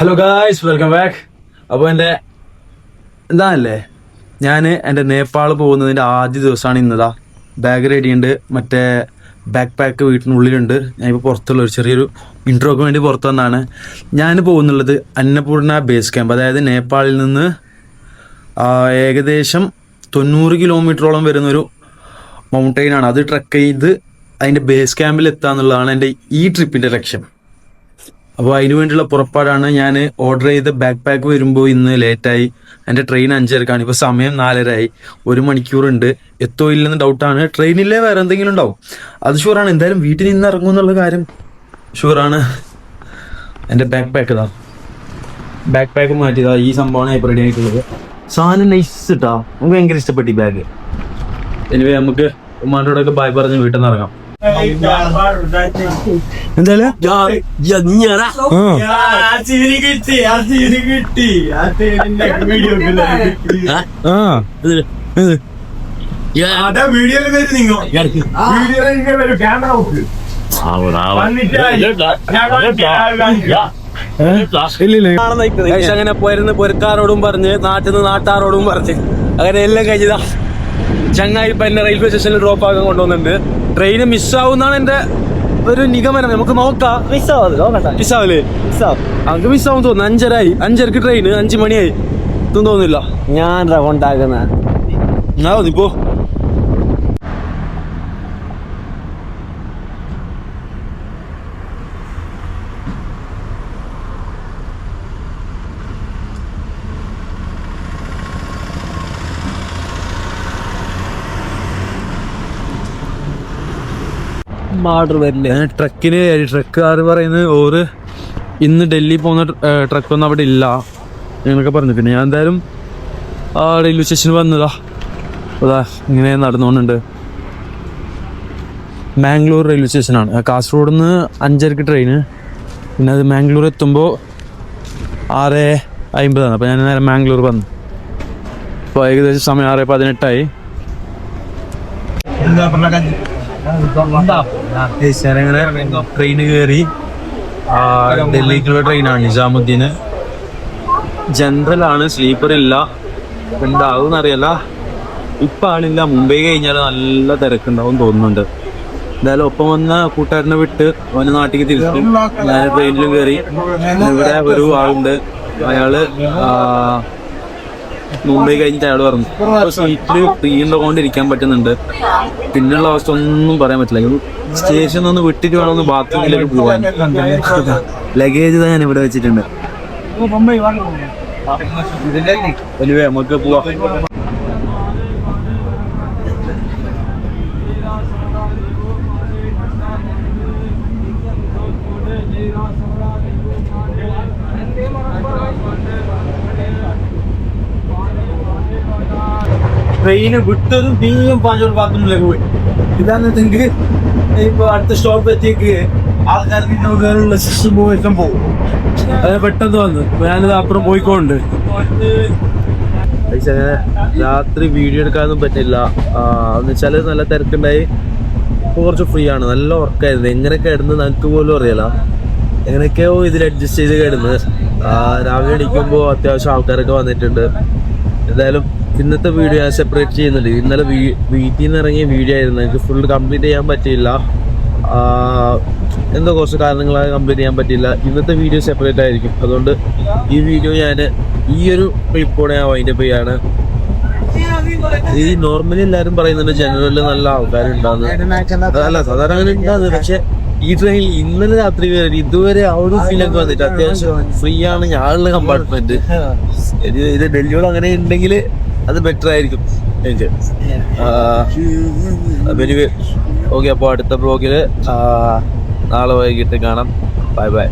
Hello guys welcome back അപ്പോൾ എന്റെ എന്താണല്ലേ? ഞാൻ എന്റെ നേപ്പാൾ പോകുന്നതിന്റെ ആദ്യ ദിവസമാണ് ഇന്നതാ. ബാഗ് റെഡിയുണ്ട് മറ്റേ ബാക്ക് പാക്ക് വീട്ടിനുള്ളിലുണ്ട്. ഞാനിപ്പോൾ പുറത്തുള്ള ഒരു ചെറിയൊരു ഇൻട്രോക്ക് വേണ്ടി പുറത്തു വന്നാണ്. ഞാൻ പോകുന്നുള്ളത് അന്നപൂർണ ബേസ് ക്യാമ്പ് അതായത് നേപ്പാളിൽ നിന്ന് ഏകദേശം തൊണ്ണൂറ് കിലോമീറ്ററോളം വരുന്നൊരു മൗണ്ടെയിനാണ് അത് ട്രക്ക് ചെയ്ത് അതിന്റെ ബേസ് ക്യാമ്പിൽ എത്തുക എന്നുള്ളതാണ് എന്റെ ഈ ട്രിപ്പിന്റെ ലക്ഷ്യം. അപ്പോൾ അതിനു വേണ്ടിയുള്ള പുറപ്പാടാണ് ഞാൻ ഓർഡർ ചെയ്ത ബാക്ക് പാക്ക് വരുമ്പോൾ ഇന്ന് ലേറ്റായി എന്റെ ട്രെയിൻ അഞ്ചരക്കാണ്. ഇപ്പോൾ സമയം നാലരയായി. ഒരു മണിക്കൂറുണ്ട് എത്തോ ഇല്ലെന്ന് ഡൗട്ടാണ് ട്രെയിനില്ലേ വേറെ എന്തെങ്കിലും ഉണ്ടാവും. അത് ഷുവറാണ് എന്തായാലും വീട്ടിൽ നിന്ന് ഇറങ്ങും എന്നുള്ള കാര്യം ഷുവറാണ് എന്റെ ബാക്ക് പാക്ക് ഇതാ. ബാക്ക് പാക്ക് മാറ്റിയതാ. ഈ സംഭവമാണ് ഇപ്പോൾ റെഡി ആയിട്ടുള്ളത്. സാധനം നൈസ് ഇട്ടാ. നമുക്ക് ഭയങ്കര ഇഷ്ടപ്പെട്ടു ഈ ബാഗ് എനിവേ നമുക്ക് ഉമ്മാന്റെ കൂടെയൊക്കെ ബായ് പറഞ്ഞ് വീട്ടിൽ നിന്ന് ഇറങ്ങാം. എന്തായാലും? അങ്ങനെ പൊരുക്കാരോടും പൊരക്കാരോടും പറഞ്ഞ് നാട്ടിൽ നിന്ന് നാട്ടാരോടും പറഞ്ഞ്. അങ്ങനെ എല്ലാം കഴിഞ്ഞതാ. ചങ്ങായി പന്ന എന്നെ റെയിൽവേ സ്റ്റേഷനിൽ ഡ്രോപ്പ് ആക്കാൻ കൊണ്ടുവന്നിട്ടുണ്ട്. ട്രെയിൻ മിസ്സാവുന്നാണ് എന്റെ ഒരു നിഗമനം. നമുക്ക് നോക്കാം. മിസ്സാവില്ലേ അങ്ങ് മിസ്സാവും തോന്നുന്നു. അഞ്ചരായി അഞ്ചരക്ക് ട്രെയിന് അഞ്ചു മണിയായി. ഇതും തോന്നുന്നില്ല. ഞാൻ കൊണ്ടാക്കുന്ന. എന്നാ മതി ഓർഡർ വരില്ലേ? ട്രക്കിന് ട്രക്കുകാർ പറയുന്നത് ഓറ് ഇന്ന് ഡൽഹി പോകുന്ന ട്രക്കൊന്നും അവിടെ ഇല്ല എന്നൊക്കെ പറഞ്ഞു. പിന്നെ ഞാൻ എന്തായാലും ആ റെയിൽവേ സ്റ്റേഷനിൽ വന്നതാ. അതാ ഇങ്ങനെ നടന്നുകൊണ്ടുണ്ട് മാംഗ്ലൂർ റെയിൽവേ സ്റ്റേഷനാണ് കാസർഗോഡ് നിന്ന് അഞ്ചരക്ക് ട്രെയിന് പിന്നെ അത് മാംഗ്ലൂർ എത്തുമ്പോൾ ആറ് അമ്പതാണ് അപ്പോൾ ഞാൻ നേരെ മാംഗ്ലൂർ വന്നു. അപ്പോൾ ഏകദേശം സമയം ആറ് പതിനെട്ടായി. അങ്ങനെ ട്രെയിന് കയറി ഡൽഹിക്കുള്ള ട്രെയിനാണ് നിസാമുദ്ദീന്. ജനറൽ ആണ് സ്ലീപ്പർ ഇല്ല. ഉണ്ടാവും അറിയില്ല ഇപ്പൊ ആളില്ല മുംബൈ കഴിഞ്ഞാൽ നല്ല തിരക്കുണ്ടാവും തോന്നുന്നുണ്ട്. എന്തായാലും ഒപ്പം വന്ന കൂട്ടുകാരനെ വിട്ട് അവന് നാട്ടിലേക്ക് തിരിച്ചു ഞാൻ ട്രെയിനിലും കയറി ഇവിടെ ഒരു ആളുണ്ട്. അയാൾ മുംബൈ കഴിഞ്ഞിട്ട് അയാൾ പറഞ്ഞു. സീറ്റിൽ ഇരിക്കാൻ പറ്റുന്നുണ്ട്. പിന്നെയുള്ള അവസ്ഥ ഒന്നും പറയാൻ പറ്റില്ല. സ്റ്റേഷൻ ഒന്ന് വിട്ടിട്ട് വേണം ഒന്ന് ബാത്റൂമിലേക്ക് പോവാൻ ലഗേജ് ഞാൻ ഇവിടെ വെച്ചിട്ടുണ്ട്. വലിയ നമുക്ക് പോവാം. ട്രെയിന് വിട്ടതും പിന്നെയും പാഞ്ചോട് ബാത്റൂമിലേക്ക് പോയി ഇതാണെന്നെങ്കിൽ ഇപ്പൊ അടുത്ത സ്റ്റോപ്പ് എത്തിയേക്ക് ആൾക്കാർ നിന്നുള്ള സിസ്റ്റം പോയിട്ടും പോകും. അത് പെട്ടെന്ന് വന്നു. ഞാനിത് അപ്പുറം പോയിക്കൊണ്ട്. രാത്രി വീഡിയോ എടുക്കാനൊന്നും പറ്റില്ല. എന്ന് വെച്ചാൽ നല്ല തിരക്കുണ്ടായി. ഇപ്പൊ കുറച്ച് ഫ്രീ ആണ്. നല്ല ഉറക്കായിരുന്നു. എങ്ങനെ കിടന്ന് നമുക്ക് പോലും അറിയാല എങ്ങനെയൊക്കെയോ ഇതിൽ അഡ്ജസ്റ്റ് ചെയ്ത് കിടന്ന്. രാവിലെ അടിക്കുമ്പോൾ അത്യാവശ്യം ആൾക്കാരൊക്കെ വന്നിട്ടുണ്ട്. എന്തായാലും ഇന്നത്തെ വീഡിയോ ഞാൻ സെപ്പറേറ്റ് ചെയ്യുന്നുണ്ട്. ഇന്നലെ വീട്ടിൽ നിന്ന് ഇറങ്ങിയ വീഡിയോ ആയിരുന്നു. എനിക്ക് ഫുൾ കംപ്ലീറ്റ് ചെയ്യാൻ പറ്റിയില്ല. എന്തോ കുറച്ച് കാരണങ്ങളാൽ കംപ്ലീറ്റ് ചെയ്യാൻ പറ്റിയില്ല. ഇന്നത്തെ വീഡിയോ സെപ്പറേറ്റ് ആയിരിക്കും. അതുകൊണ്ട് ഈ വീഡിയോ ഞാൻ ഈ ഒരു ക്ലിപ്പോടെ ഞാൻ വൈൻഡപ്പ് ചെയ്യാണ്. ഈ നോർമലി എല്ലാവരും പറയുന്നുണ്ട് ജനറലിൽ നല്ല ആൾക്കാരുണ്ടാകുന്നു അല്ല സാധാരണ അങ്ങനെ ഉണ്ടാകുന്നത് പക്ഷെ ഈ ട്രെയിനിൽ ഇന്നലെ രാത്രി വരെ ഇതുവരെ ആ ഒരു ഫീലൊക്കെ വന്നിട്ട് അത്യാവശ്യം ഫ്രീ ആണ് ഞാനുള്ള കമ്പാർട്ട്മെന്റ് ഇത് ഡൽഹിയോട് അങ്ങനെ ഉണ്ടെങ്കിൽ അത് ബെറ്റർ ആയിരിക്കും. എനിക്ക്. ഓക്കെ അപ്പോൾ അടുത്ത ബ്ലോഗിൽ നാളെ വൈകിട്ട് കാണാം. Bye bye